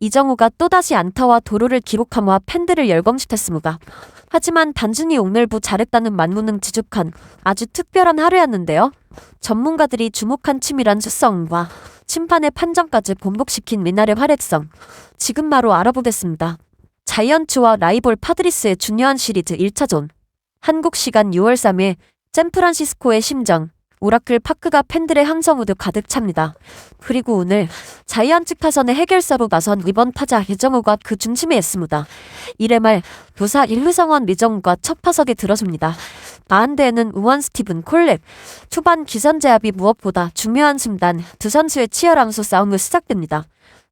이정우가 또다시 안타와 도루를 기록함과 팬들을 열광시켰습니다. 하지만 단순히 옥ner부 잘했다는 만무는 지죽한 아주 특별한 하루였는데요. 전문가들이 주목한 치밀한 수성과 심판의 판정까지 본복시킨 미날의 활약성. 지금 바로 알아보겠습니다. 자이언츠와 라이벌 파드리스의 중요한 시리즈 1차전. 한국 시간 6월 3일 샌프란시스코의 심장 오라클 파크가 팬들의 항성우도 가득 찹니다. 그리고 오늘 자이언츠 타선의 해결사로 나선 이번 타자 해정우가 그 중심에 있습니다. 이래 말 도사 일루성원 리정과 첫 타석에 들어섭니다. 마한대에는 우원 스티븐 콜랩 초반 기선 제압이 무엇보다 중요한 순간 두 선수의 치열함수 싸움이 시작됩니다.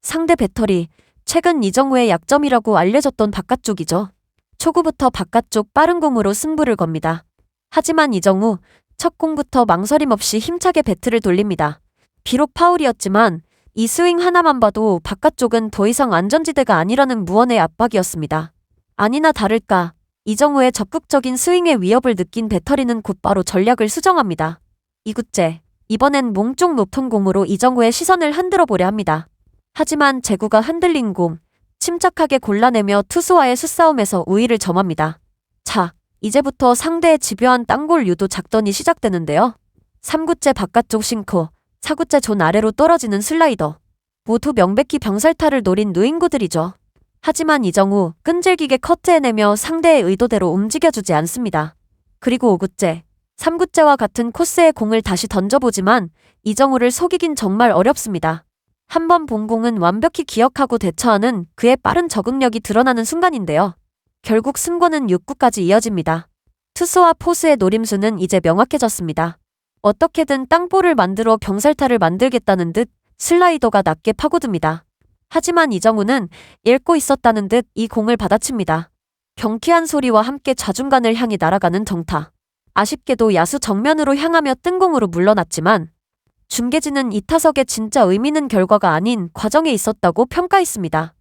상대 배터리 최근 이정우의 약점이라고 알려졌던 바깥쪽이죠. 초구부터 바깥쪽 빠른 공으로 승부를 겁니다. 하지만 이정우 첫 공부터 망설임 없이 힘차게 배트를 돌립니다. 비록 파울이었지만 이 스윙 하나만 봐도 바깥쪽은 더 이상 안전지대가 아니라는 무언의 압박이었습니다. 아니나 다를까 이정우의 적극적인 스윙의 위협을 느낀 배터리는 곧바로 전략을 수정합니다. 이구째, 이번엔 몸쪽 높은 공으로 이정우의 시선을 흔들어 보려 합니다. 하지만 제구가 흔들린 공, 침착하게 골라내며 투수와의 수싸움에서 우위를 점합니다. 자, 이제부터 상대의 집요한 땅볼 유도 작전이 시작되는데요. 3구째 바깥쪽 싱커, 4구째 존 아래로 떨어지는 슬라이더. 모두 명백히 병살타를 노린 누인구들이죠. 하지만 이정우 끈질기게 커트해내며 상대의 의도대로 움직여주지 않습니다. 그리고 5구째, 3구째와 같은 코스의 공을 다시 던져보지만 이정우를 속이긴 정말 어렵습니다. 한 번 본 공은 완벽히 기억하고 대처하는 그의 빠른 적응력이 드러나는 순간인데요. 결국 승부는 6구까지 이어집니다. 투수와 포수의 노림수는 이제 명확해졌습니다. 어떻게든 땅볼을 만들어 병살타를 만들겠다는 듯 슬라이더가 낮게 파고듭니다. 하지만 이정우는 읽고 있었다는 듯 이 공을 받아칩니다. 경쾌한 소리와 함께 좌중간을 향해 날아가는 정타. 아쉽게도 야수 정면으로 향하며 뜬공으로 물러났지만 중계진은 이 타석의 진짜 의미는 결과가 아닌 과정에 있었다고 평가했습니다.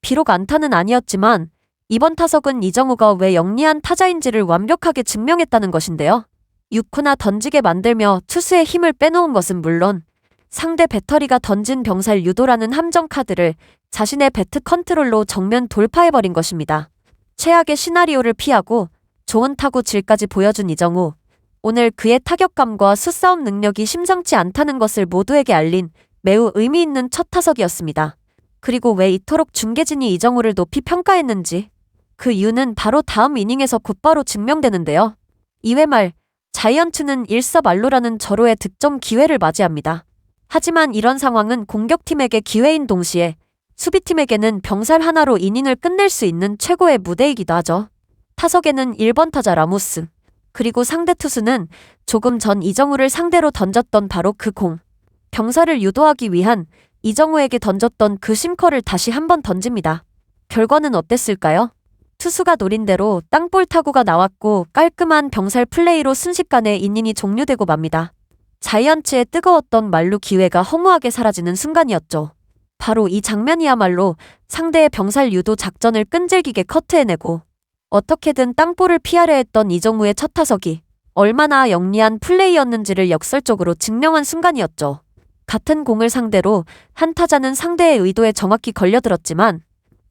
비록 안타는 아니었지만 이번 타석은 이정우가 왜 영리한 타자인지를 완벽하게 증명했다는 것인데요. 6구나 던지게 만들며 투수의 힘을 빼놓은 것은 물론 상대 배터리가 던진 병살 유도라는 함정 카드를 자신의 배트 컨트롤로 정면 돌파해버린 것입니다. 최악의 시나리오를 피하고 좋은 타구 질까지 보여준 이정우. 오늘 그의 타격감과 수싸움 능력이 심상치 않다는 것을 모두에게 알린 매우 의미 있는 첫 타석이었습니다. 그리고 왜 이토록 중계진이 이정우를 높이 평가했는지 그 이유는 바로 다음 이닝에서 곧바로 증명되는데요. 2회 말 자이언츠는 일사만루라는 절호의 득점 기회를 맞이합니다. 하지만 이런 상황은 공격팀에게 기회인 동시에 수비팀에게는 병살 하나로 이닝을 끝낼 수 있는 최고의 무대이기도 하죠. 타석에는 1번 타자 라모스, 그리고 상대 투수는 조금 전 이정우를 상대로 던졌던 바로 그 공. 병살을 유도하기 위한 이정우에게 던졌던 그 심커를 다시 한번 던집니다. 결과는 어땠을까요? 투수가 노린 대로 땅볼 타구가 나왔고 깔끔한 병살 플레이로 순식간에 이닝이 종료되고 맙니다. 자이언츠의 뜨거웠던 말루 기회가 허무하게 사라지는 순간이었죠. 바로 이 장면이야말로 상대의 병살 유도 작전을 끈질기게 커트해내고 어떻게든 땅볼을 피하려 했던 이정우의 첫 타석이 얼마나 영리한 플레이였는지를 역설적으로 증명한 순간이었죠. 같은 공을 상대로 한 타자는 상대의 의도에 정확히 걸려들었지만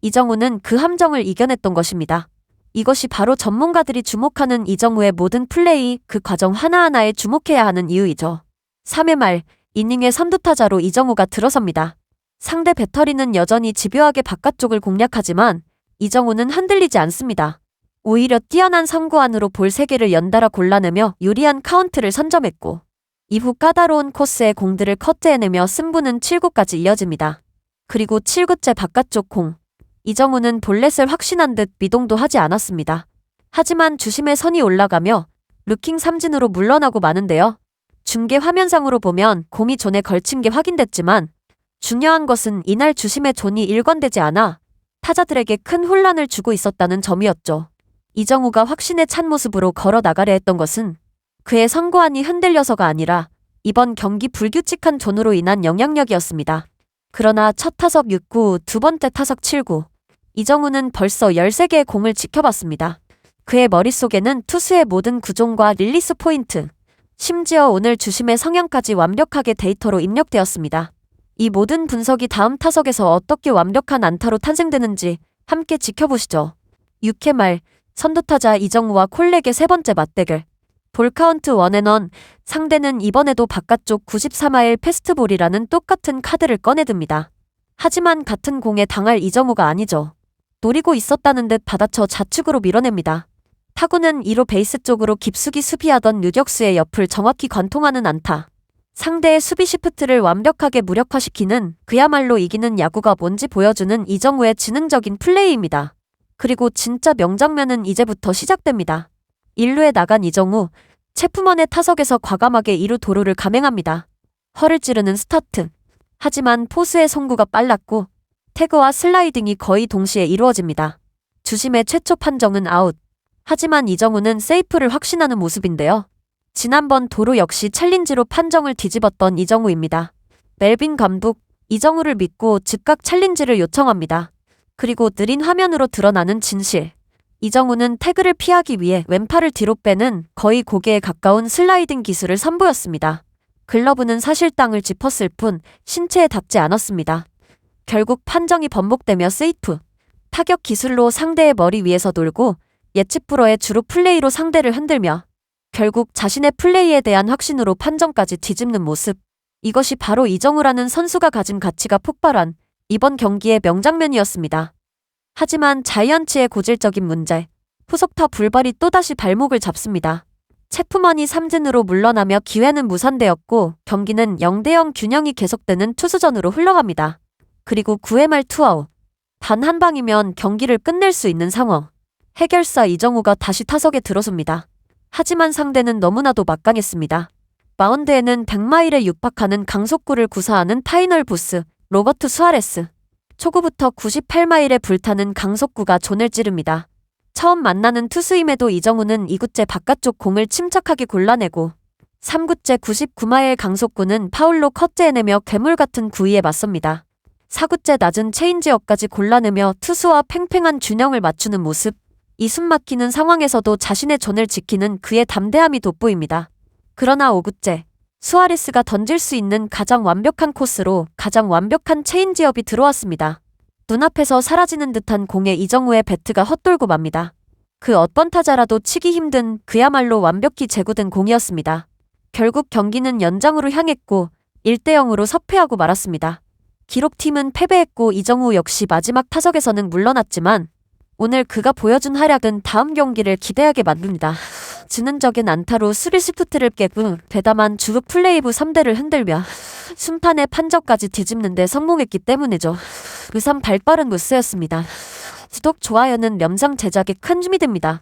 이정우는 그 함정을 이겨냈던 것입니다. 이것이 바로 전문가들이 주목하는 이정우의 모든 플레이 그 과정 하나하나에 주목해야 하는 이유이죠. 3회 말 이닝의 선두타자로 이정우가 들어섭니다. 상대 배터리는 여전히 집요하게 바깥쪽을 공략하지만 이정우는 흔들리지 않습니다. 오히려 뛰어난 선구 안으로 볼 3개를 연달아 골라내며 유리한 카운트를 선점했고 이후 까다로운 코스의 공들을 커트해내며 승부는 7구까지 이어집니다. 그리고 7구째 바깥쪽 공. 이정우는 볼넷을 확신한 듯 미동도 하지 않았습니다. 하지만 주심의 선이 올라가며 루킹 삼진으로 물러나고 마는데요. 중계 화면상으로 보면 공이 존에 걸친 게 확인됐지만 중요한 것은 이날 주심의 존이 일관되지 않아 타자들에게 큰 혼란을 주고 있었다는 점이었죠. 이정우가 확신에 찬 모습으로 걸어 나가려 했던 것은 그의 선고안이 흔들려서가 아니라 이번 경기 불규칙한 존으로 인한 영향력이었습니다. 그러나 첫 타석 6구, 두 번째 타석 7구, 이정우는 벌써 13개의 공을 지켜봤습니다. 그의 머릿속에는 투수의 모든 구종과 릴리스 포인트, 심지어 오늘 주심의 성향까지 완벽하게 데이터로 입력되었습니다. 이 모든 분석이 다음 타석에서 어떻게 완벽한 안타로 탄생되는지 함께 지켜보시죠. 6회 말 선두타자 이정우와 콜렉의 세 번째 맞대결. 볼카운트 원앤원 상대는 이번에도 바깥쪽 94마일 패스트볼이라는 똑같은 카드를 꺼내듭니다. 하지만 같은 공에 당할 이정우가 아니죠. 노리고 있었다는 듯 받아쳐 좌측으로 밀어냅니다. 타구는 2루 베이스 쪽으로 깊숙이 수비하던 유격수의 옆을 정확히 관통하는 안타. 상대의 수비 시프트를 완벽하게 무력화시키는 그야말로 이기는 야구가 뭔지 보여주는 이정우의 지능적인 플레이입니다. 그리고 진짜 명장면은 이제부터 시작됩니다. 1루에 나간 이정우, 체프먼의 타석에서 과감하게 2루 도루를 감행합니다. 허를 찌르는 스타트. 하지만 포수의 송구가 빨랐고 태그와 슬라이딩이 거의 동시에 이루어집니다. 주심의 최초 판정은 아웃. 하지만 이정우는 세이프를 확신하는 모습인데요. 지난번 도루 역시 챌린지로 판정을 뒤집었던 이정우입니다. 멜빈 감독, 이정우를 믿고 즉각 챌린지를 요청합니다. 그리고 느린 화면으로 드러나는 진실. 이정우는 태그를 피하기 위해 왼팔을 뒤로 빼는 거의 고개에 가까운 슬라이딩 기술을 선보였습니다. 글러브는 사실 땅을 짚었을 뿐 신체에 닿지 않았습니다. 결국 판정이 번복되며 세이프. 타격 기술로 상대의 머리 위에서 돌고 예측 불허의 주로 플레이로 상대를 흔들며 결국 자신의 플레이에 대한 확신으로 판정까지 뒤집는 모습. 이것이 바로 이정우라는 선수가 가진 가치가 폭발한 이번 경기의 명장면이었습니다. 하지만 자이언츠의 고질적인 문제. 후속타 불발이 또다시 발목을 잡습니다. 체프먼이 삼진으로 물러나며 기회는 무산되었고 경기는 0대0 균형이 계속되는 투수전으로 흘러갑니다. 그리고 9회 말 투아웃. 단 한 방이면 경기를 끝낼 수 있는 상황. 해결사 이정우가 다시 타석에 들어섭니다. 하지만 상대는 너무나도 막강했습니다. 마운드에는 100마일에 육박하는 강속구를 구사하는 파이널 보스 로버트 수아레스. 초구부터 98마일에 불타는 강속구가 존을 찌릅니다. 처음 만나는 투수임에도 이정우는 2구째 바깥쪽 공을 침착하게 골라내고 3구째 99마일 강속구는 파울로 컷제해내며 괴물 같은 구위에 맞섭니다. 4구째 낮은 체인지업까지 골라내며 투수와 팽팽한 균형을 맞추는 모습. 이 숨막히는 상황에서도 자신의 존을 지키는 그의 담대함이 돋보입니다. 그러나 5구째 수아레스가 던질 수 있는 가장 완벽한 코스로 가장 완벽한 체인지업이 들어왔습니다. 눈앞에서 사라지는 듯한 공에 이정우의 배트가 헛돌고 맙니다. 그 어떤 타자라도 치기 힘든 그야말로 완벽히 제구된 공이었습니다. 결국 경기는 연장으로 향했고 1대 0으로 석패하고 말았습니다. 기록팀은 패배했고 이정우 역시 마지막 타석에서는 물러났지만 오늘 그가 보여준 활약은 다음 경기를 기대하게 만듭니다. 지능적인 안타로 수비 시프트를 깨고 대담한 주루 플레이브 3대를 흔들며 심판의 판정까지 뒤집는데 성공했기 때문이죠. 의삼 발빠른 무스였습니다. 구독, 좋아요는 명장 제작에 큰 힘이 됩니다.